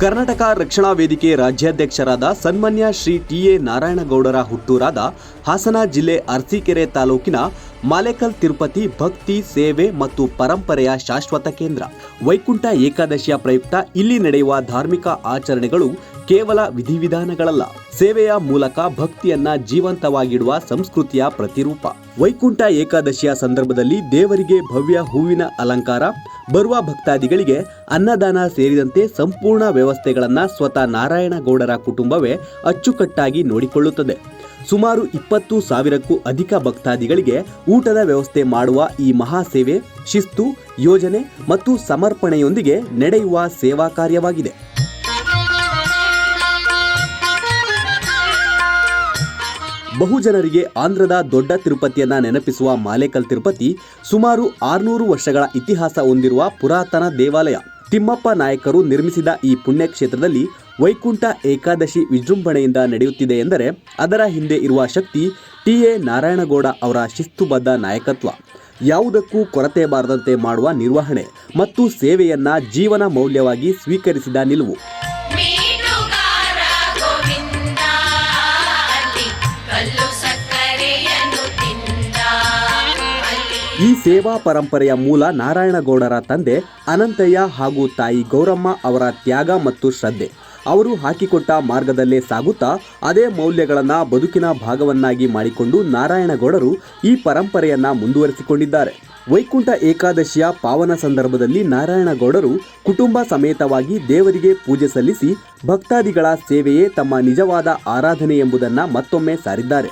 ಕರ್ನಾಟಕ ರಕ್ಷಣಾ ವೇದಿಕೆ ರಾಜ್ಯಾಧ್ಯಕ್ಷರಾದ ಸನ್ಮಾನ್ಯ ಶ್ರೀ ಟಿ ಎ ನಾರಾಯಣಗೌಡರ ಹುಟ್ಟೂರಾದ ಹಾಸನ ಜಿಲ್ಲೆ ಅರ್ಸಿಕೆರೆ ತಾಲೂಕಿನ ಮಾಲೇಕಲ್ ತಿರುಪತಿ ಭಕ್ತಿ, ಸೇವೆ ಮತ್ತು ಪರಂಪರೆಯ ಶಾಶ್ವತ ಕೇಂದ್ರ. ವೈಕುಂಠ ಏಕಾದಶಿಯ ಪ್ರಯುಕ್ತ ಇಲ್ಲಿ ನಡೆಯುವ ಧಾರ್ಮಿಕ ಆಚರಣೆಗಳು ಕೇವಲ ವಿಧಿವಿಧಾನಗಳಲ್ಲ, ಸೇವೆಯ ಮೂಲಕ ಭಕ್ತಿಯನ್ನ ಜೀವಂತವಾಗಿಡುವ ಸಂಸ್ಕೃತಿಯ ಪ್ರತಿರೂಪ. ವೈಕುಂಠ ಏಕಾದಶಿಯ ಸಂದರ್ಭದಲ್ಲಿ ದೇವರಿಗೆ ಭವ್ಯ ಹೂವಿನ ಅಲಂಕಾರ, ಬರುವ ಭಕ್ತಾದಿಗಳಿಗೆ ಅನ್ನದಾನ ಸೇರಿದಂತೆ ಸಂಪೂರ್ಣ ವ್ಯವಸ್ಥೆಗಳನ್ನು ಸ್ವತಃ ನಾರಾಯಣಗೌಡರ ಕುಟುಂಬವೇ ಅಚ್ಚುಕಟ್ಟಾಗಿ ನೋಡಿಕೊಳ್ಳುತ್ತದೆ. ಸುಮಾರು ಇಪ್ಪತ್ತು ಸಾವಿರಕ್ಕೂ ಅಧಿಕ ಭಕ್ತಾದಿಗಳಿಗೆ ಊಟದ ವ್ಯವಸ್ಥೆ ಮಾಡುವ ಈ ಮಹಾ ಸೇವೆ ಶಿಸ್ತು, ಯೋಜನೆ ಮತ್ತು ಸಮರ್ಪಣೆಯೊಂದಿಗೆ ನಡೆಯುವ ಸೇವಾ ಕಾರ್ಯವಾಗಿದೆ. ಬಹುಜನರಿಗೆ ಆಂಧ್ರದ ದೊಡ್ಡ ತಿರುಪತಿಯನ್ನ ನೆನಪಿಸುವ ಮಾಲೇಕಲ್ ತಿರುಪತಿ ಸುಮಾರು ಆರುನೂರು ವರ್ಷಗಳ ಇತಿಹಾಸ ಹೊಂದಿರುವ ಪುರಾತನ ದೇವಾಲಯ. ತಿಮ್ಮಪ್ಪ ನಾಯಕರು ನಿರ್ಮಿಸಿದ ಈ ಪುಣ್ಯಕ್ಷೇತ್ರದಲ್ಲಿ ವೈಕುಂಠ ಏಕಾದಶಿ ವಿಜೃಂಭಣೆಯಿಂದ ನಡೆಯುತ್ತಿದೆ ಎಂದರೆ ಅದರ ಹಿಂದೆ ಇರುವ ಶಕ್ತಿ ಟಿ. ಎ. ನಾರಾಯಣಗೌಡ ಅವರ ಶಿಸ್ತುಬದ್ಧ ನಾಯಕತ್ವ. ಯಾವುದಕ್ಕೂ ಕೊರತೆ ಬಾರದಂತೆ ಮಾಡುವ ನಿರ್ವಹಣೆ ಮತ್ತು ಸೇವೆಯನ್ನ ಜೀವನ ಮೌಲ್ಯವಾಗಿ ಸ್ವೀಕರಿಸಿದ ನಿಲುವು. ಸೇವಾ ಪರಂಪರೆಯ ಮೂಲ ನಾರಾಯಣಗೌಡರ ತಂದೆ ಅನಂತಯ್ಯ ಹಾಗೂ ತಾಯಿ ಗೌರಮ್ಮ ಅವರ ತ್ಯಾಗ ಮತ್ತು ಶ್ರದ್ಧೆ. ಅವರು ಹಾಕಿಕೊಟ್ಟ ಮಾರ್ಗದಲ್ಲೇ ಸಾಗುತ್ತಾ ಅದೇ ಮೌಲ್ಯಗಳನ್ನು ಬದುಕಿನ ಭಾಗವನ್ನಾಗಿ ಮಾಡಿಕೊಂಡು ನಾರಾಯಣಗೌಡರು ಈ ಪರಂಪರೆಯನ್ನು ಮುಂದುವರಿಸಿಕೊಂಡಿದ್ದಾರೆ. ವೈಕುಂಠ ಏಕಾದಶಿಯ ಪಾವನ ಸಂದರ್ಭದಲ್ಲಿ ನಾರಾಯಣಗೌಡರು ಕುಟುಂಬ ಸಮೇತವಾಗಿ ದೇವರಿಗೆ ಪೂಜೆ ಸಲ್ಲಿಸಿ ಭಕ್ತಾದಿಗಳ ಸೇವೆಯೇ ತಮ್ಮ ನಿಜವಾದ ಆರಾಧನೆ ಎಂಬುದನ್ನು ಮತ್ತೊಮ್ಮೆ ಸಾರಿದ್ದಾರೆ.